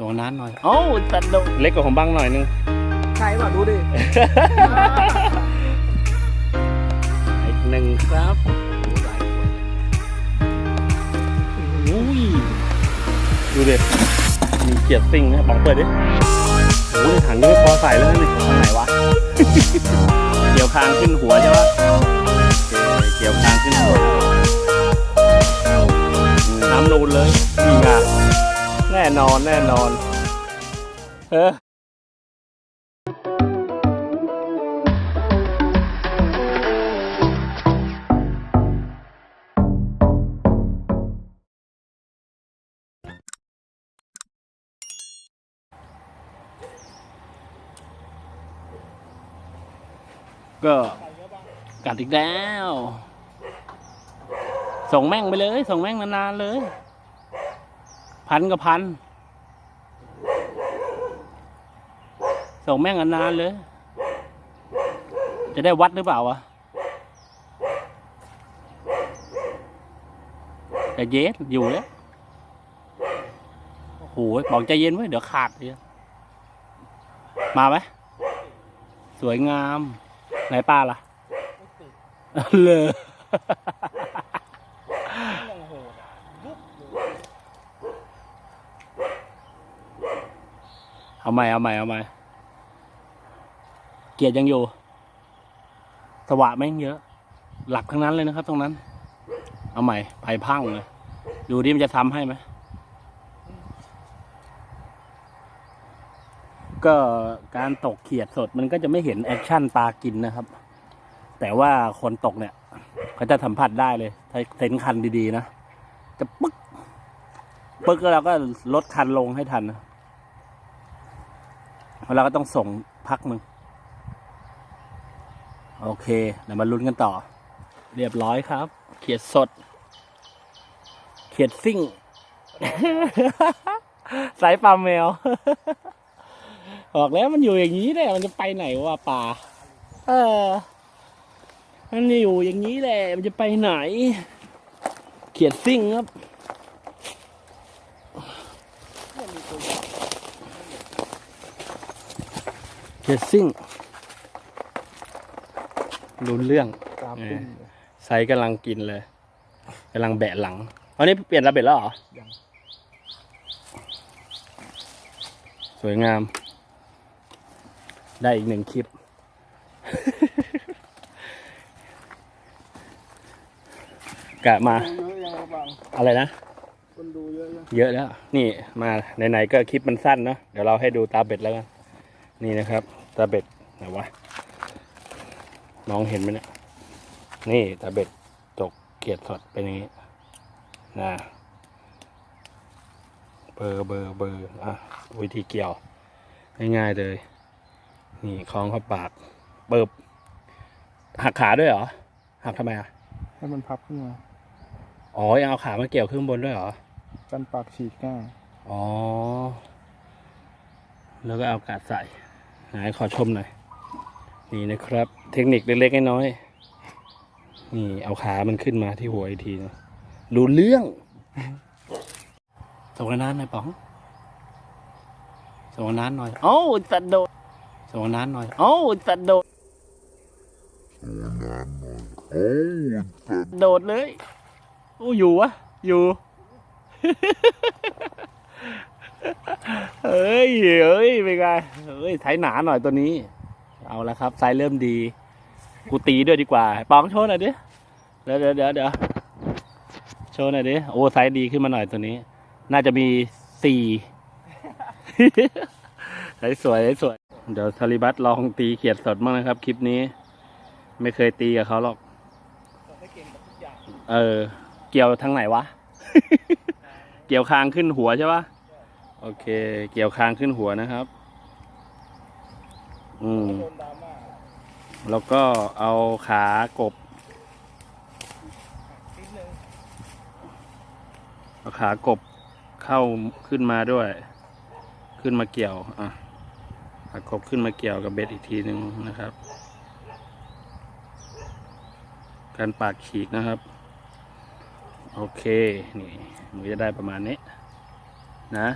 สองนั้นหน่อยโอ้าตัดดเล็กกว่าของบังหน่อยนึงใช่ป่ะดูดิ อีกหนึ่งครับอุ้ยดูดิมีเกียร์ซิ่งนะบังเปิดดิโอ้ยถังนี้ไม่พอใส่แล้วนะนี่ทางไหนวะ เกี่ยวคางขึ้นหัวใช่ปะโอเคเกี่ยวคางขึ้นหัวน้ำนูนเลย นี่ไงแน่นอนแน่นอนเออก็กัดอีกแล้ว ส่งแม่งไปเลย ส่งแม่งนานๆเลย พันกับพัน ส่งแม่งนานเลย จะได้วัดหรือเปล่าวะแต่เย็นอยู่แล้วโอ้โหบอกใจเย็นไว้เดี๋ยวขาดเลยมาไหมสวยงาม ไหนป้าล่ะ เลย เอาใหม่เอาใหม่เอาใหม่เกียรติยังอยู่สวะแม่งเยอะ หลักทั้งนั้นเลยนะครับ ตรงนั้น เอาใหม่ไผ่พังเลย ดูดิมันจะทำให้ไหมก็การตกเขียดสดมันก็จะไม่เห็นแอคชั่นปลากินนะครับ แต่ว่าคนตกเนี่ยเขาจะสัมผัสได้เลย ถ้าเซ็นคันดีๆนะ จะปึ๊กปึ๊กแล้วเราก็ลดคันลงให้ทันนะ เราก็ต้องส่งพักมึง โอเคเดี๋ยวมาลุ้นกันต่อ เรียบร้อยครับ เขียดสด เขียดซิ่ง สายปลาแมว บอกแล้วมันอยู่อย่างนี้แหละมันจะไปไหนวะป่า เออ มันอยู่อย่างนี้แหละมันจะไปไหน เขียดซิ่งครับ เขียดซิ่งรู้เรื่องตามปิ้งไซส์กำลังกินเลยกำลังแบะหลังอันนี้เปลี่ยนระเบิดแล้วเหรอ ยังสวยงาม ได้อีกหนึ่งคลิป กะมาดูเยอะยังบางอะไรนะ คนดูเยอะยังเยอะแล้ว นี่มาไหนๆก็คลิปมันสั้นเนาะเดี๋ยวเราให้ดูตาเบ็ดแล้วกัน นี่นะครับตาเบ็ดไหนวะน้องเห็นไหมเนี่ยนี่ตาเบ็ดตกเกียดสดเป็นอย่างนี้นะเบอร์เบอร์เบอร์อะวิธีเกี่ยว ง่ายๆเลย นี่คล้องเข้าปากเบิบหักขาด้วยเหรอ หักทำไมอะ ให้มันพับขึ้นมา อ๋อยังเอาขามาเกี่ยวขึ้นบนด้วยเหรอ กันปากฉีกง่ายอ๋อ แล้วก็เอากาดใส่ ไหนขอชมหน่อย นี่นะครับ เทคนิคเล็กๆน้อยๆนี่เอาขามันขึ้นมาที่หัวอีกทีนะรู้เรื่องส่งนานหน่อยป๋องส่งนานหน่อยโอ้าตัดโดดส่งนานหน่อยโอ้าตัดโดดโดดเลย โอ้อยู่วะ อยู่ เฮ้ยเฮ้ยเป็นไงเฮ้ยไถหนาหน่อยตัวนี้ เอาละครับไซส์เริ่มดี กูตีด้วยดีกว่าปองโชว์หน่อยดิเดี๋ยวเดี๋ยวเดี๋ยวเดี๋ยวโชว์หน่อยดิโอ้ไซส์ดีขึ้นมาหน่อยตัวนี้ น่าจะมีสี่ไซส์สวยไซส์สวย เดี๋ยวทาริบัตลองตีเขียดสดบ้างนะครับคลิปนี้ ไม่เคยตีกับเขาหรอกเออ เกี่ยวทางไหนวะ เกี่ยวคางขึ้นหัวใช่ปะ โอเค เกี่ยวคางขึ้นหัวนะครับ อืม แล้วก็เอาขากบ เอาขากบเข้าขึ้นมาด้วย ขึ้นมาเกี่ยว อะขากบขึ้นมาเกี่ยวกับเบ็ดอีกทีหนึ่งนะครับ การปากฉีกนะครับ โอเค นี่มันจะได้ประมาณนี้นะ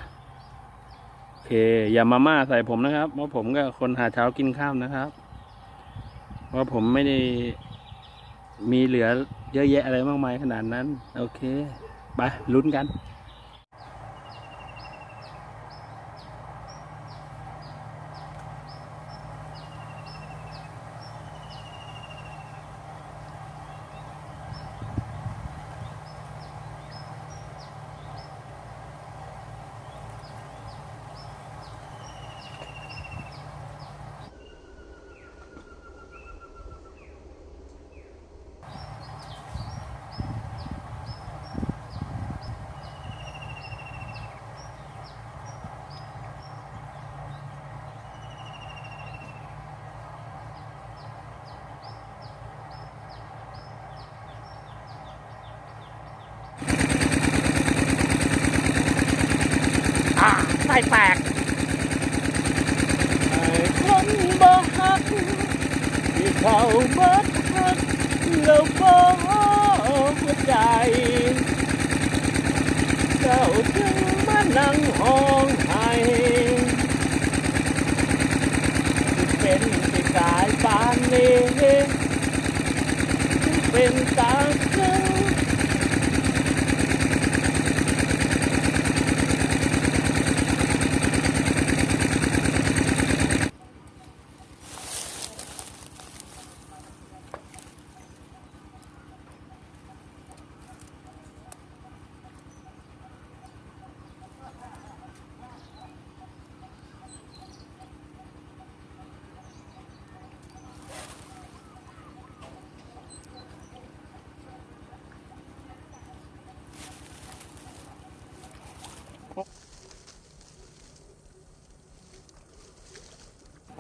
เคอย่ามาม่าใส่ผมนะครับ เพราะผมก็คนหาเช้ากินข้ามนะครับ เพราะผมไม่ได้มีเหลือเยอะแยะอะไรมากมายขนาดนั้น โอเค ไปลุ้นกัน ไส้แตกคนบ่ฮักที่เขาเบิดฮักแล้วบ่หัวใจ เจ้าจึงมานั่งห้องไห้เป็นที่กายปานนี้เป็นตาซึ้ง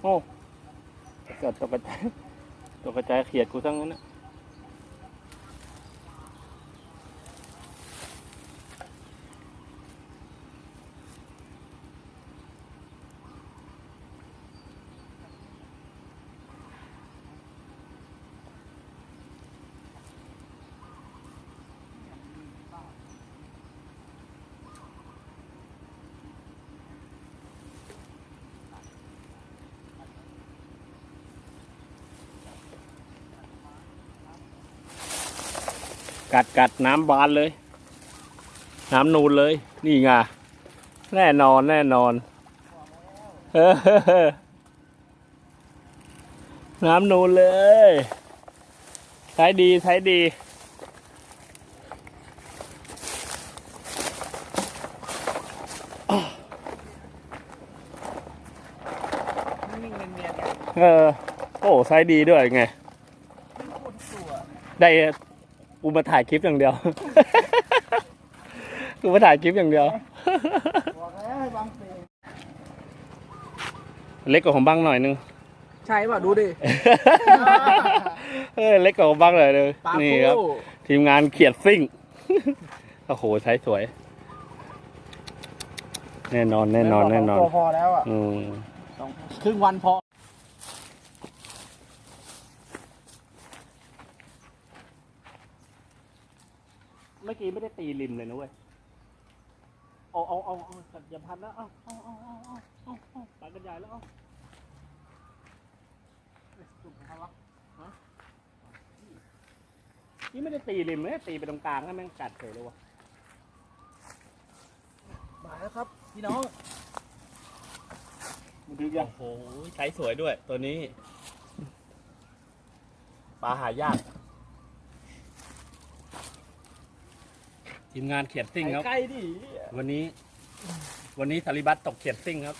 โอ้เก็ตกกระจายตกกระจายเขียดกูทั้งนั้นนะ กัดกัดน้ำบานเลย น้ำนูนเลย นี่ไงแน่นอนแน่นอนเออน้ำนูนเลยใช้ดีใช้ดีเออโอ้ใช้ดีด้วยไง ได้ กูมาถ่ายคลิปอย่างเดียว กูมาถ่ายคลิปอย่างเดียว บอกแล้วให้บังเปงเล็กกว่าของบ้างหน่อยนึง ใช่ป่ะ ดูดิ เออเล็กกว่าของบ้างหน่อยนึงปลานี่ครับ คู่ทีมงานเขียดซิ่ง โอ้โหใช้สวย แน่นอนแน่นอนแน่นอน ตัวพอแล้วอะอืมต้องครึ่งวันพอ มื่อกี้ไม่ได้ตีริมเลยนะเว้ย เอาเอาเอาเอาอย่าพันแล้วเอาเอาเอาเอาเอาเอาเอาปากกันใหญ่แล้วเอาจุ่มเขาวะฮะนี่ไม่ได้ตีริมเลยตีไปตรงกลางให้แม่งกัดเฉยเลยวะมาแล้วครับ พี่น้องมันดูยัง โอ้โหใช้สวยด้วยตัวนี้ ปลาหายาก ทีมงานเขียดซิ่งครับ ใกล้ดิวันนี้ วันนี้สาริบัตตกเขียดซิ่งครับ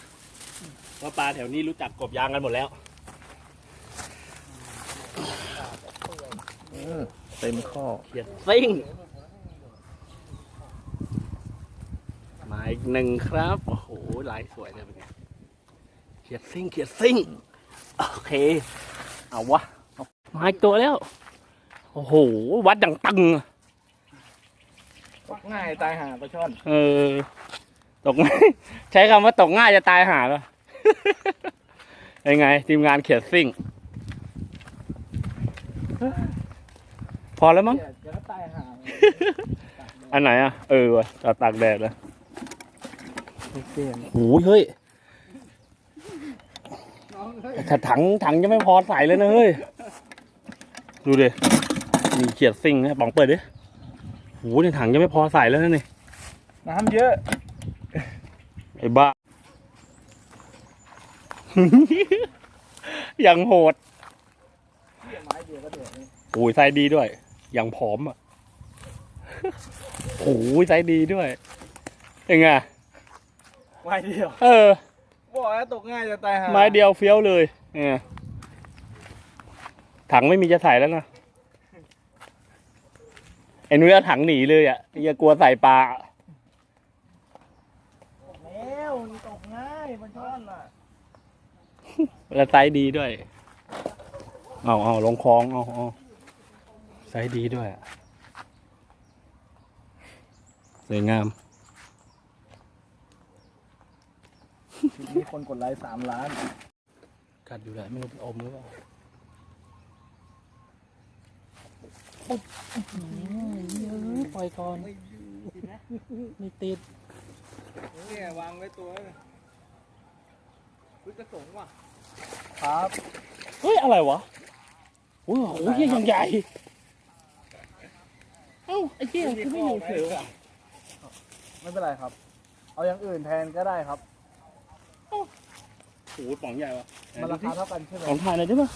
ว่าปลาแถวนี้รู้จักกบยางกันหมดแล้วเต็มข้อเขียดซิ่งมาอีกหนึ่งครับ โอ้โหลายสวยเลยเป็นไงเขียดซิ่งเขียดซิ่ง โอเค เอาวะเอามาอีกตัวแล้ว โอ้โห วัดดังตึง อะง่ายตายหาปลาช่อน เออ ตกง่าย ใช้คำว่าตกง่ายจะตายหาแล้ว ยังไง ทีมงานเขียดซิ่ง พอแล้วมั้ง เดี๋ยวเดี๋ยวก็ตายหาอันไหนอะ เออว่ะจอดตากแดดเลยเปลี่ยนโหเฮ้ยถ้าถังถังจะไม่พอใส่เลยนะเฮ้ย ดูดิมีเขียดซิ่งนะปองเปิดดิ โหในถังจะไม่พอใส่แล้วนะนี่น้ำเยอะ ไอ้บ้ายังโหดไม้เดียวก็เดือดนี่โอ้ยไซส์ดีด้วย อย่างผอมอะโอ้ยไซส์ดีด้วยยังไงไม้เดียว เออบอกแล้วตกง่ายจะตายห่าไม้เดียวเฟี้ยวเลยเนี่ยถังไม่มีจะใส่แล้วนะ ไอ้นุ้ยเอาถังหนีเลยอะอย่ากลัวใส่ปลา แล้วมันตกง่ายปลาช่อนอะแล้วไซส์ดีด้วย เอาเอาลงคลองเอาเอาไซส์ดีด้วยอะสวยงาม มีคนกดไลค์สามล้าน กัดอยู่แหละไม่รู้เป็นอมหรือเปล่า ปล่อยก่อนไม่ติดเนี่ยวางไว้ตัวพึ่งกระสงว่ะ ครับ เฮ้ย อะไรวะ โอ้ยโอ้ยเหี้ยยังใหญ่ เอ้า ไอ้เหี้ยคือไม่อยู่เฉยว่ะไม่เป็นไรครับ เอาอย่างอื่นแทนก็ได้ครับโอ้โหป๋องใหญ่วะมันราคาเท่ากันใช่ไหมของถ่ายหน่อยได้ปะ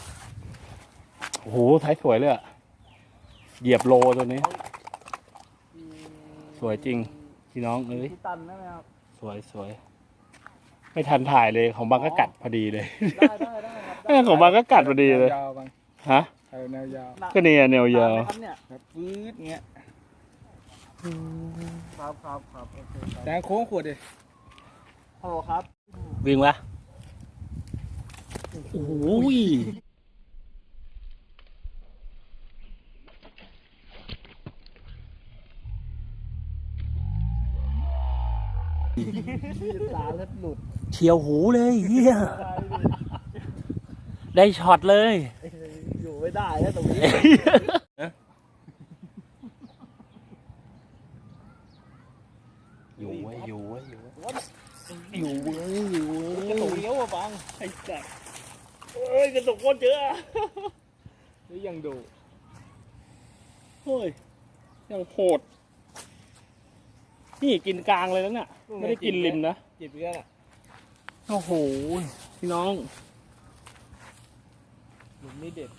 โอ้โหท้ายสวยเลยอะ เหยียบโลตัวนี้ สวยจริง พี่น้องเอ้ยพี่ตันได้ไหมครับ สวยสวย ไม่ทันถ่ายเลยของบางก็กัดพอดีเลย ได้ได้ได้ครับเออของบางก็กัดพอดีเลย ยาวบางฮะ เออแนวยาวก็เนี่ยแนวยาว ครับเนี่ยแบบฟืดเงี้ยครับครับครับโอเคครับแต่โค้งขวดดิโอ้ครับ วิ่งวะโอ้ย สาเล็บหลุดเฉียวหูเลยเฮียได้ช็อตเลย อยู่ไม่ได้แล้วตรงนี้อยู่เว้ยอยู่เว้ยอยู่เว้ยอยู่เว้ยอยู่เว้ยกระตุกเลี้ยวอะบังไอ้สัสเอ้ยกระตุกโคตรเยอะอะนี่ยังดูเฮ้ยยังโหด นี่กินกลางเลยแล้วเนี่ยไม่ได้กินริมนะจิบเยอะน่ะโอ้โหพี่น้องหลุมนี่เด็ด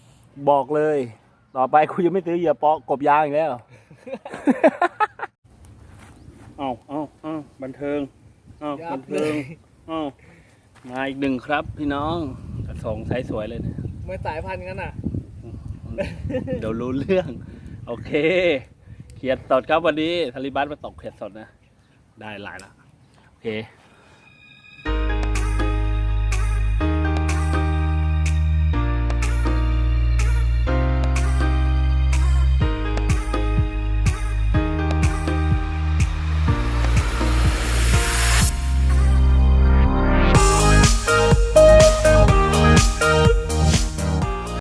บอกเลย ต่อไปคุณจะไม่ซื้อเหยื่อเปาะกบยางอีกแล้ว เอาเอาเอาบันเทิงเอาบันเทิงเอามาอีกหนึ่งครับ พี่น้องกระสองไซส์สวยเลยเนี่ยเมื่อสายพันธุ์กันอะ เดี๋ยวรู้เรื่อง โอเค เขียดสดครับวันนี้ทาริบันมาตกเขียดสดนะ ได้หลายละโอเค